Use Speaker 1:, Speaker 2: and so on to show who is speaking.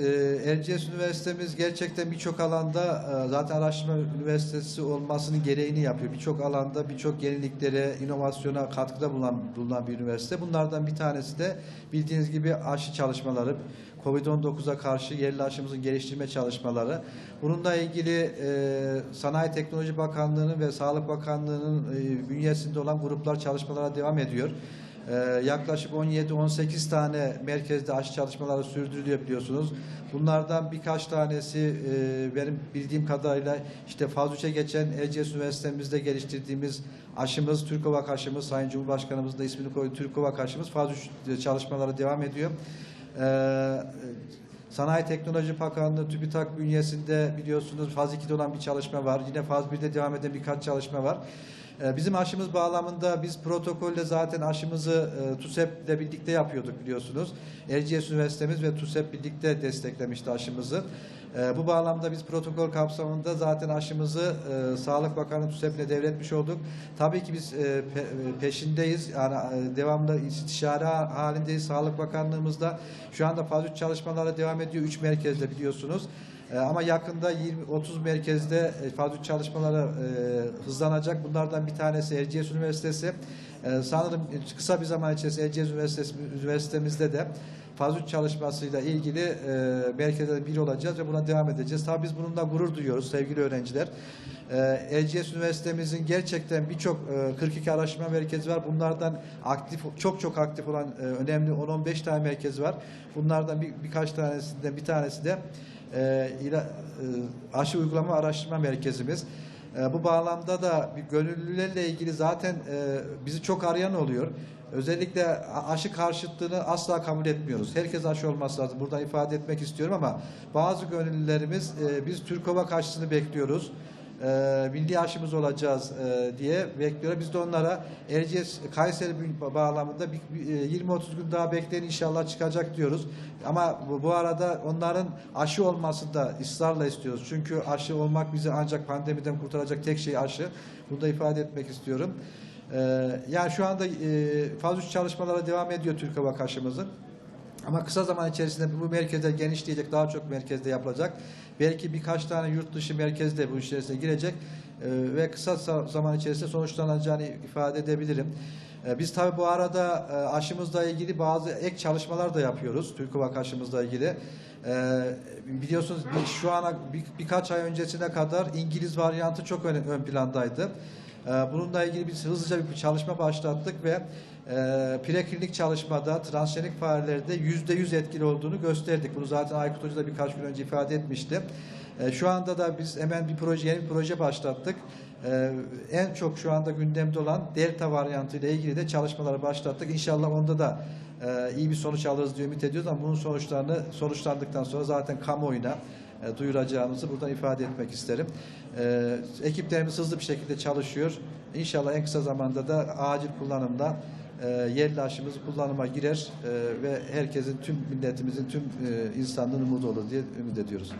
Speaker 1: Evet, e, Üniversitemiz gerçekten birçok alanda e, zaten araştırma üniversitesi olmasının gereğini yapıyor. Birçok alanda birçok yeniliklere, inovasyona katkıda bulunan, bulunan bir üniversite. Bunlardan bir tanesi de bildiğiniz gibi aşı çalışmaları, Covid-19'a karşı yerli aşımızın geliştirme çalışmaları. Bununla ilgili e, Sanayi Teknoloji Bakanlığı'nın ve Sağlık Bakanlığı'nın e, bünyesinde olan gruplar çalışmalara devam ediyor. Ee, yaklaşık 17-18 tane merkezde aşı çalışmaları sürdürülüyor biliyorsunuz. Bunlardan birkaç tanesi e, benim bildiğim kadarıyla işte faz 3'e geçen Erciyes Üniversitemizde geliştirdiğimiz aşımız, Türkovak aşımız, Sayın Cumhurbaşkanımızın da ismini koydu, Türkovak aşımız faz 3 çalışmaları devam ediyor. Ee, Sanayi Teknoloji Bakanlığı TÜBİTAK bünyesinde biliyorsunuz faz 2'de olan bir çalışma var. Yine faz 1'de devam eden birkaç çalışma var. Ee, Bizim aşımız bağlamında biz protokolle zaten aşımızı e, TUSEP'le birlikte yapıyorduk biliyorsunuz. Erciyes Üniversitemiz ve TUSEP birlikte desteklemişti aşımızı. Ee, Bu bağlamda biz protokol kapsamında zaten aşımızı e, Sağlık Bakanı TUSEP'le devretmiş olduk. Tabii ki biz e, pe- peşindeyiz. Yani devamlı istişare halindeyiz Sağlık Bakanlığımızda. Şu anda faz 3 çalışmaları devam ediyor. 3 merkezde biliyorsunuz. E, Ama yakında 20-30 merkezde e, faz 3 çalışmaları e, hızlanacak. Bunlardan bir tanesi Erciyes Üniversitesi. E, Sanırım kısa bir zaman içerisinde Erciyes Üniversitesi, Üniversitemizde de faz 3 çalışmasıyla ilgili e, merkezde bir olacağız ve buna devam edeceğiz. Tabii biz bununla gurur duyuyoruz sevgili öğrenciler. E, Erciyes Üniversitemizin gerçekten birçok e, 42 araştırma merkezi var. Bunlardan aktif çok çok aktif olan e, önemli 10-15 tane merkez var. Bunlardan bir, birkaç tanesinden bir tanesi de e, ila- e, aşı uygulama araştırma merkezimiz. E, bu bağlamda da bir gönüllülerle ilgili zaten e, bizi çok arayan oluyor. Özellikle aşı karşıtlığını asla kabul etmiyoruz. Herkes aşı olması lazım. Burada ifade etmek istiyorum ama bazı gönüllülerimiz e, biz Türkova aşısını bekliyoruz. E, milli aşımız olacağız e, diye bekliyor. Biz de onlara Erciyes Kayseri ba- bağlamında bir- bir, e, 20-30 gün daha bekleyin inşallah çıkacak diyoruz. Ama bu, bu arada onların aşı olmasını da ısrarla istiyoruz. Çünkü aşı olmak bizi ancak pandemiden kurtaracak tek şey aşı. Bunu da ifade etmek istiyorum. Ee, yani şu anda e, faz 3 çalışmalara devam ediyor Türk Hava aşımızın. Ama kısa zaman içerisinde bu merkezler genişleyecek, daha çok merkezde yapılacak. Belki birkaç tane yurt dışı merkezde bu içerisine girecek ve kısa sa- zaman içerisinde sonuçlanacağını ifade edebilirim. Biz tabii bu arada aşımızla ilgili bazı ek çalışmalar da yapıyoruz. Türkovak aşımızla ilgili. Biliyorsunuz şu ana bir, birkaç ay öncesine kadar İngiliz varyantı çok ön plandaydı. E, bununla ilgili biz hızlıca bir çalışma başlattık ve e, preklinik çalışmada transgenik farelerde yüzde yüz etkili olduğunu gösterdik. Bunu zaten Aykut Hoca da birkaç gün önce ifade etmişti. E, şu anda da biz hemen bir proje, yeni bir proje başlattık. E, en çok şu anda gündemde olan delta varyantı ile ilgili de çalışmaları başlattık. İnşallah onda da e, iyi bir sonuç alırız diye ümit ediyoruz ama bunun sonuçlarını sonuçlandıktan sonra zaten kamuoyuna e, duyuracağımızı buradan ifade etmek isterim. E, ekiplerimiz hızlı bir şekilde çalışıyor. İnşallah en kısa zamanda da acil kullanımda e, yerli aşımız kullanıma girer e, ve herkesin, tüm milletimizin, tüm e, insanlığın umudu olur diye ümit ediyoruz.